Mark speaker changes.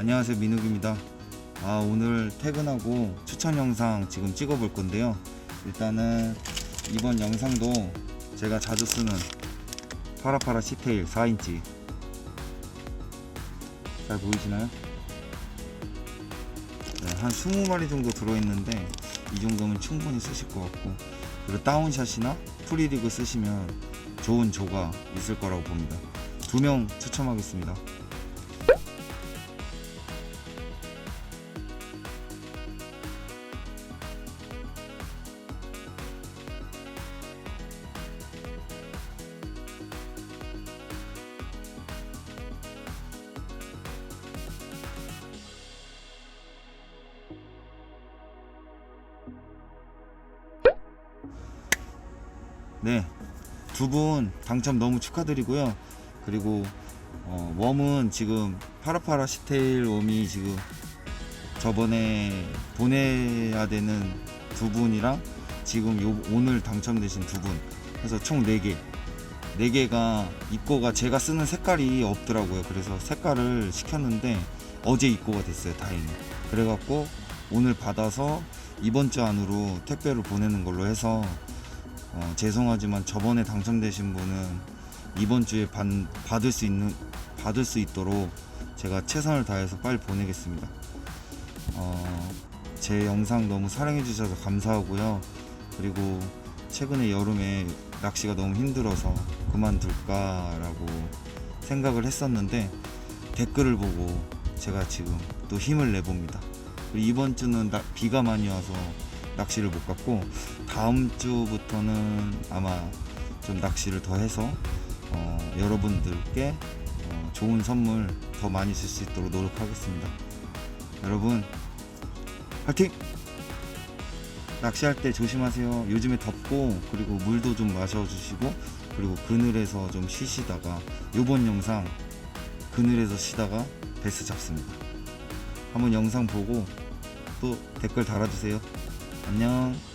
Speaker 1: 안녕하세요 민욱입니다. 아 오늘 퇴근하고 추천 영상 지금 찍어 볼 건데요. 일단은 이번 영상도 제가 자주 쓰는 파라파라 시테일 4인치. 잘 보이시나요? 네, 한 20마리 정도 들어있는데 이 정도면 충분히 쓰실 것 같고 그리고 다운샷이나 프리리그 쓰시면 좋은 조가 있을 거라고 봅니다. 두 명 추첨하겠습니다 네, 두 분 당첨 너무 축하드리고요. 그리고 어, 웜은 지금 파라파라 시테일 웜이 지금 저번에 보내야 되는 두 분이랑 지금 요, 오늘 당첨되신 두 분. 해서 총 4개. 4개가 입고가 제가 쓰는 색깔이 없더라고요. 그래서 색깔을 시켰는데 어제 입고가 됐어요. 다행히. 그래갖고 오늘 받아서 이번 주 안으로 택배로 보내는 걸로 해서 어, 죄송하지만 저번에 당첨되신 분은 이번 주에 받, 받을 수 있는 받을 수 있도록 제가 최선을 다해서 빨리 보내겠습니다. 어, 제 영상 너무 사랑해 주셔서 감사하고요. 그리고 최근에 여름에 낚시가 너무 힘들어서 그만둘까라고 생각을 했었는데 댓글을 보고 제가 지금 또 힘을 내봅니다. 그리고 이번 주는 나- 비가 많이 와서 낚시를 못 갔고 다음 주부터는 아마 좀 낚시를 더 해서 어, 여러분들께 어, 좋은 선물 더 많이 줄 수 있도록 노력하겠습니다. 여러분 파이팅! 낚시할 때 조심하세요. 요즘에 덥고 그리고 물도 좀 마셔주시고 그리고 그늘에서 좀 쉬시다가 요번 영상 그늘에서 쉬다가 베스 잡습니다. 한번 영상 보고 또 댓글 달아주세요. 안녕.